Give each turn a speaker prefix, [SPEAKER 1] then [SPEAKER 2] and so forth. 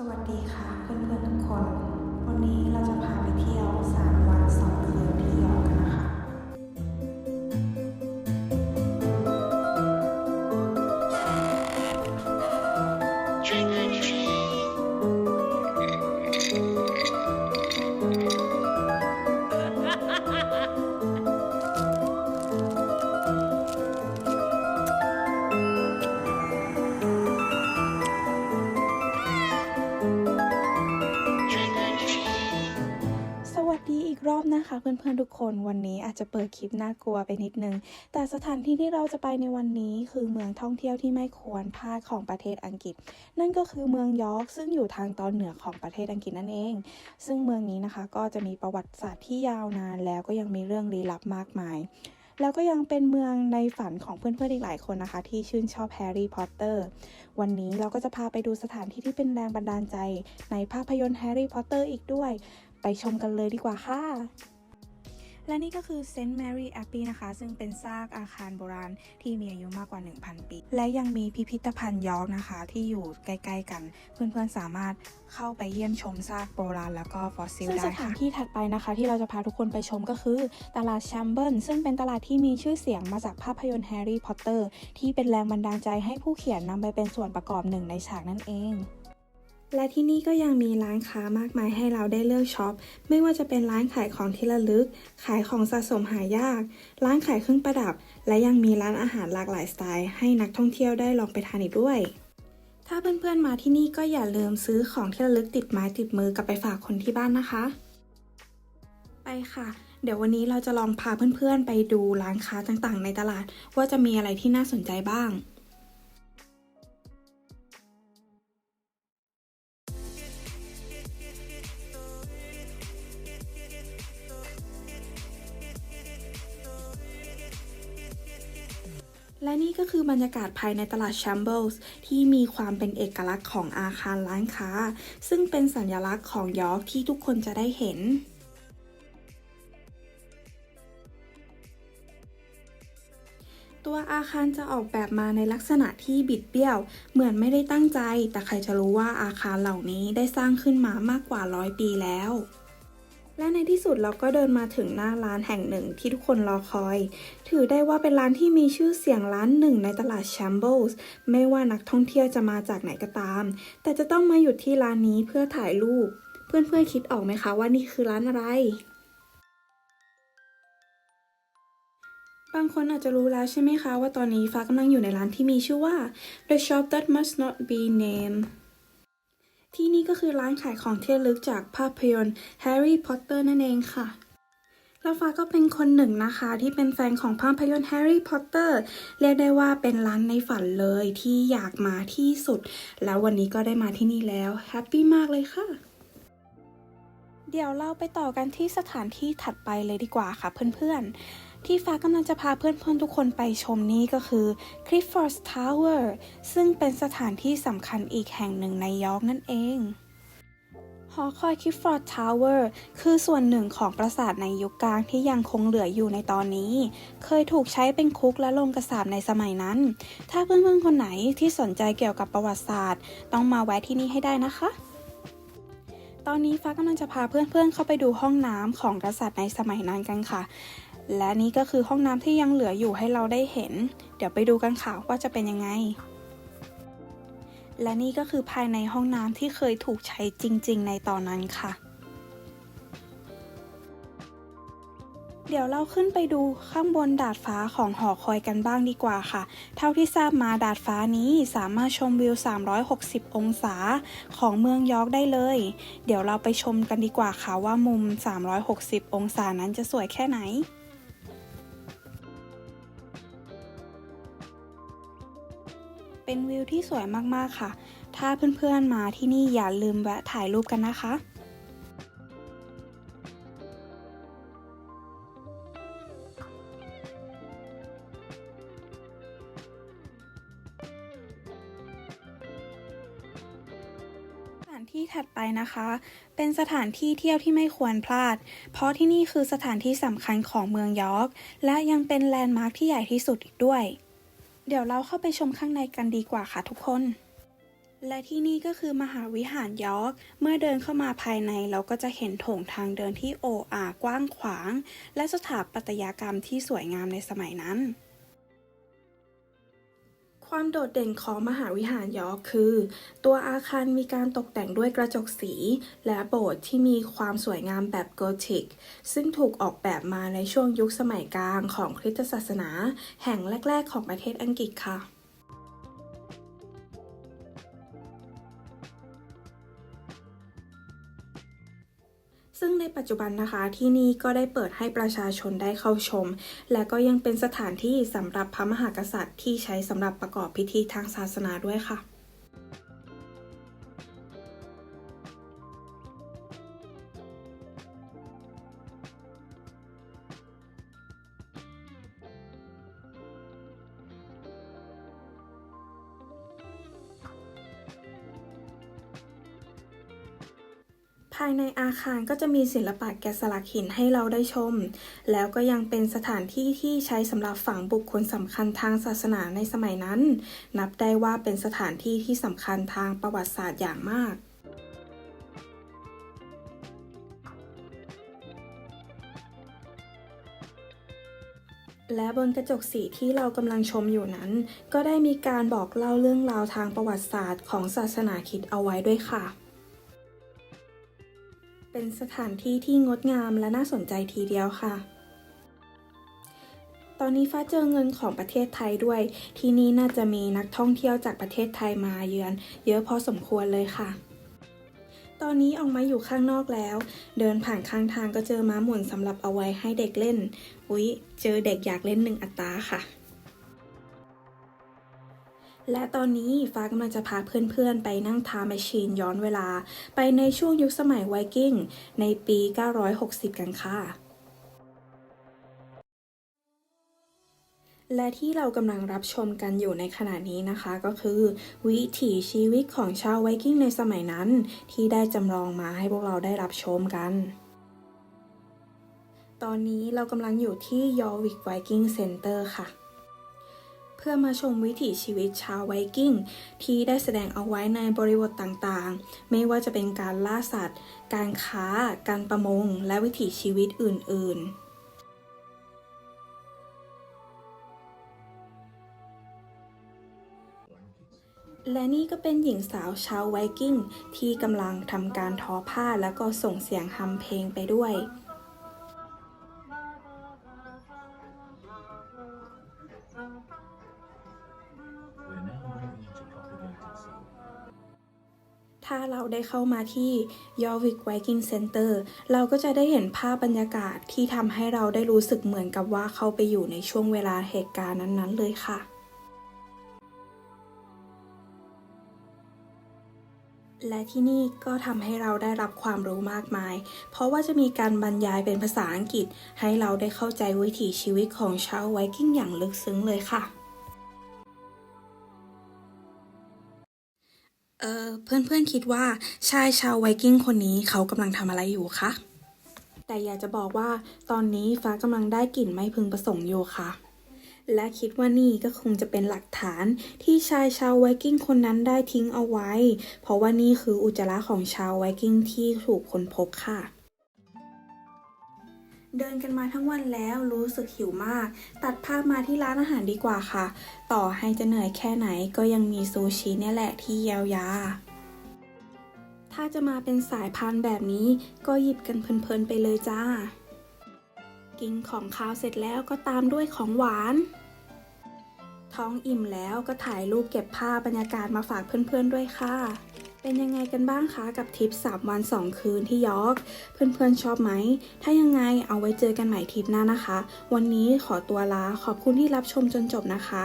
[SPEAKER 1] สวัสดีค่ะเพื่อนๆทุกคน วันนี้เราจะพาไปเที่ยว 3 วัน 2 คืนที่ยอร์กกันนะคะ พื่อนๆทุกคนวันนี้อาจจะเปิดคลิปน่ากลัวไปนิดนึง แต่สถานที่ที่เราจะไปในวันนี้คือเมืองท่องเที่ยวที่ไม่ควรพลาดของประเทศอังกฤษ นั่นก็คือเมืองยอร์กซึ่งอยู่ทางตอนเหนือของประเทศอังกฤษนั่นเอง ซึ่งเมืองนี้นะคะก็จะมีประวัติศาสตร์ที่ยาวนานแล้วก็ยังมีเรื่องลี้ลับมากมายแล้วก็ยังเป็นเมืองในฝันของเพื่อนๆอีกหลายคนนะคะ ที่ชื่นชอบแฮร์รี่พอตเตอร์วันนี้เราก็จะพาไปดูสถานที่ที่เป็นแรงบันดาลใจ ในภาพยนตร์แฮร์รี่พอตเตอร์อีกด้วย ไปชมกันเลยดีกว่าค่ะ และนี่ก็คือเซนต์แมรี่แอ b ปีนะคะ ซึ่งเป็นซากอาคารโบราณที่มีอายุมากกว่า 1,000 ปี และยังมีพิพิธภัณฑ์ยอร์กนะคะ ที่อยู่ใกล้ๆกัน เพื่อนๆสามารถเข้าไปเยี่ยมชมซากโบราณแล้วก็ฟอสซิลได้ค่ะซึ่งสถานที่ถัดไปนะคะ ที่เราจะพาทุกคนไปชมก็คือ ตลาดแชมเบิลซึ่งเป็นตลาดที่มีชื่อเสียงมาจากภาพยนตร์แฮร์รี่พอตเตอร์ที่เป็นแรงบันดาลใจให้ผู้เขียนนำไปเป็นส่วนประกอบหนึ่งในฉากนั่นเอง และที่นี่ก็ยังมีร้านค้ามากมายให้เราได้เลือกช็อป ไม่ว่าจะเป็นร้านขายของที่ระลึก ขายของสะสมหายาก ร้านขายเครื่องประดับ และยังมีร้านอาหารหลากหลายสไตล์ ให้นักท่องเที่ยวได้ลองไปทานอีกด้วย ถ้าเพื่อนๆมาที่นี่ก็อย่าลืมซื้อของที่ระลึกติดไม้ติดมือกลับไปฝากคนที่บ้านนะคะ ไปค่ะ เดี๋ยววันนี้เราจะลองพาเพื่อนๆไปดูร้านค้าต่างๆ ในตลาด ว่าจะมีอะไรที่น่าสนใจบ้าง และนี่ก็คือบรรยากาศภายในตลาด Shambles ที่มีความเป็นเอกลักษณ์ของอาคารร้านค้า ซึ่งเป็นสัญลักษณ์ของยอร์กที่ทุกคนจะได้เห็นตัวอาคารจะออกแบบมาในลักษณะที่บิดเบี้ยว เหมือนไม่ได้ตั้งใจ แต่ใครจะรู้ว่าอาคารเหล่านี้ได้สร้างขึ้นมามากกว่าร้อยปีแล้ว และในที่สุดเราก็เดินมาถึงหน้าร้านแห่งหนึ่งที่ทุกคนรอคอย ถือได้ว่าเป็นร้านที่มีชื่อเสียงร้านหนึ่งในตลาด Shambles ไม่ว่านักท่องเที่ยวจะมาจากไหนก็ตาม แต่จะต้องมาหยุดที่ร้านนี้เพื่อถ่ายรูป เพื่อนๆคิดออกไหมคะว่านี่คือร้านอะไรบางคนอาจจะรู้แล้วใช่ไหมคะว่าตอนนี้ฟ้ากำลังอยู่ในร้านที่มีชื่อว่า The Shop That Must Not Be Named ที่นี่ก็คือร้านขายของที่ระลึกจากภาพยนตร์ Harry Potter นั่นเองค่ะแล้วฟ้าก็เป็นคนหนึ่งนะคะ ที่เป็นแฟนของภาพยนตร์ Harry Potter เรียกได้ว่าเป็นร้านในฝันเลยที่อยากมาที่สุด แล้ววันนี้ก็ได้มาที่นี่แล้วแฮปปี้มากเลยค่ะ เดี๋ยวเราไปต่อกันที่สถานที่ถัดไปเลยดีกว่าค่ะเพื่อนๆ ที่ฟ้ากำลังจะพาเพื่อนๆทุกคนไปชมนี่ก็คือ Clifford Tower ซึ่งเป็นสถานที่สำคัญอีกแห่งหนึ่งในยอร์กนั่นเองหอคอย Clifford Tower คือส่วนหนึ่งของปราสาทในยุคกลางที่ยังคงเหลืออยู่ในตอนนี้ เคยถูกใช้เป็นคุกและโรงกระสาบในสมัยนั้น ถ้าเพื่อนๆคนไหนที่สนใจเกี่ยวกับประวัติศาสตร์ ต้องมาแวะที่นี่ให้ได้นะคะ ตอนนี้ฟ้ากำลังจะพาเพื่อนๆเข้าไปดูห้องน้ำของกษัตริย์ในสมัยนั้นกันค่ะ และนี่ก็คือห้องน้ำที่ยังเหลืออยู่ให้เราได้เห็น เดี๋ยวไปดูกันค่ะว่าจะเป็นยังไง และนี่ก็คือภายในห้องน้ำที่เคยถูกใช้จริง ๆ ในตอนนั้นค่ะ เดี๋ยวเราขึ้นไปดูข้างบนดาดฟ้าของหอคอยกันบ้างดีกว่าค่ะ เท่าที่ทราบมาดาดฟ้านี้สามารถชมวิว 360 องศาของเมืองยอร์กได้เลย เดี๋ยวเราไปชมกันดีกว่าค่ะว่ามุม 360 องศานั้นจะสวยแค่ไหนเป็นวิวที่สวยมาก ๆ ค่ะ ถ้าเพื่อน ๆ มาที่นี่อย่าลืมแวะถ่ายรูปกันนะคะ ไปนะคะ เป็นสถานที่เที่ยวที่ไม่ควรพลาด เพราะที่นี่คือสถานที่สำคัญของเมืองยอร์ก และยังเป็นแลนด์มาร์คที่ใหญ่ที่สุดอีกด้วย เดี๋ยวเราเข้าไปชมข้างในกันดีกว่าค่ะทุกคน และที่นี่ก็คือมหาวิหารยอร์ก เมื่อเดินเข้ามาภายในเราก็จะเห็นโถงทางเดินที่โอ้อากว้างขวาง และสถาปัตยกรรมที่สวยงามในสมัยนั้น ความโดดเด่นของมหาวิหารยอร์กคือ ตัวอาคารมีการตกแต่งด้วยกระจกสี และโบสถ์ที่มีความสวยงามแบบโกธิก ซึ่งถูกออกแบบมาในช่วงยุคสมัยกลางของคริสตศาสนา แห่งแรก ๆ ของประเทศอังกฤษค่ะ ซึ่งในปัจจุบันนะคะที่นี่ก็ได้เปิดให้ประชาชนได้เข้าชม และก็ยังเป็นสถานที่สำหรับพระมหากษัตริย์ที่ใช้สำหรับประกอบพิธีทางศาสนาด้วยค่ะ ภายในอาคารก็จะมีศิลปะแกะสลักหินให้เราได้ชม แล้วก็ยังเป็นสถานที่ที่ใช้สำหรับฝังบุคคลสำคัญทางศาสนาในสมัยนั้น นับได้ว่าเป็นสถานที่ที่สำคัญทางประวัติศาสตร์อย่างมากและบนกระจกสีที่เรากำลังชมอยู่นั้น ก็ได้มีการบอกเล่าเรื่องราวทางประวัติศาสตร์ของศาสนาคิดเอาไว้ด้วยค่ะ เป็นสถานที่ที่งดงามและน่าสนใจทีเดียวค่ะ ตอนนี้ฟ้าเจอเงินของประเทศไทยด้วย ที่นี่น่าจะมีนักท่องเที่ยวจากประเทศไทยมาเยือน เยอะพอสมควรเลยค่ะ ตอนนี้ออกมาอยู่ข้างนอกแล้ว เดินผ่านข้างทางก็เจอม้าหมุนสำหรับเอาไว้ให้เด็กเล่น อุ๊ย เจอเด็กอยากเล่นหนึ่งอัตราค่ะ และตอนนี้ฟ้ากำลังจะพาเพื่อนๆ ไปนั่งทาแมชชีนย้อนเวลา ไปในช่วงยุคสมัยไวกิ้ง ในปี 960 กันค่ะ และที่เรากำลังรับชมกันอยู่ในขณะนี้นะคะ ก็คือ วิถีชีวิตของชาวไวกิ้งในสมัยนั้น ที่ได้จำลองมาให้พวกเราได้รับชมกันตอนนี้เรากำลังอยู่ที่ยอร์วิกไวกิ้งเซ็นเตอร์ค่ะ เพื่อมาชมวิถีชีวิตชาวไวกิ้ง ที่ได้แสดงเอาไว้ในบริบทต่างๆ ไม่ว่าจะเป็นการล่าสัตว์ การค้า การประมง และวิถีชีวิตอื่น ๆและนี่ก็เป็นหญิงสาวชาวไวกิ้งที่กำลังทำการทอผ้าแล้วก็ส่งเสียงฮัมเพลงไปด้วย ถ้าเราได้เข้ามาที่ Yorvik Viking Center เราก็จะได้เห็นภาพบรรยากาศที่ทำให้เราได้รู้สึกเหมือนกับว่าเข้าไปอยู่ในช่วงเวลาเหตุการณ์นั้นๆเลยค่ะและที่นี่ก็ทำให้เราได้รับความรู้มากมาย เพราะว่าจะมีการบรรยายเป็นภาษาอังกฤษ ให้เราได้เข้าใจวิถีชีวิตของชาวไวกิ้งอย่างลึกซึ้งเลยค่ะ เออเพื่อนๆคิดว่าชายชาวไวกิ้งคนนี้เขากำลังทำอะไรอยู่คะ แต่อยากจะบอกว่าตอนนี้ฟ้ากำลังได้กลิ่นไม่พึงประสงค์อยู่ค่ะ และคิดว่านี่ก็คงจะเป็นหลักฐานที่ชายชาวไวกิ้งคนนั้นได้ทิ้งเอาไว้ เพราะว่านี่คืออุจจาระของชาวไวกิ้งที่ถูกค้นพบค่ะ เดินกันมาทั้งวันแล้วรู้สึกหิวมาก ตัดภาพมาที่ร้านอาหารดีกว่าค่ะ ต่อให้จะเหนื่อยแค่ไหนก็ยังมีซูชิเนี่ยแหละที่เยียวยา ถ้าจะมาเป็นสายพานแบบนี้ก็หยิบกันเพลินๆไปเลยจ้า กินของคาวเสร็จแล้วก็ตามด้วยของหวาน ท้องอิ่มแล้วก็ถ่ายรูปเก็บภาพบรรยากาศมาฝากเพื่อนๆด้วยค่ะ เป็นยังไงกันบ้างคะกับทริป 3 วัน 2 คืนที่ยอร์กเพื่อนๆชอบไหม ถ้ายังไงเอาไว้เจอกันใหม่ทริปหน้านะคะ วันนี้ขอตัวลาขอบคุณที่รับชมจนจบนะคะ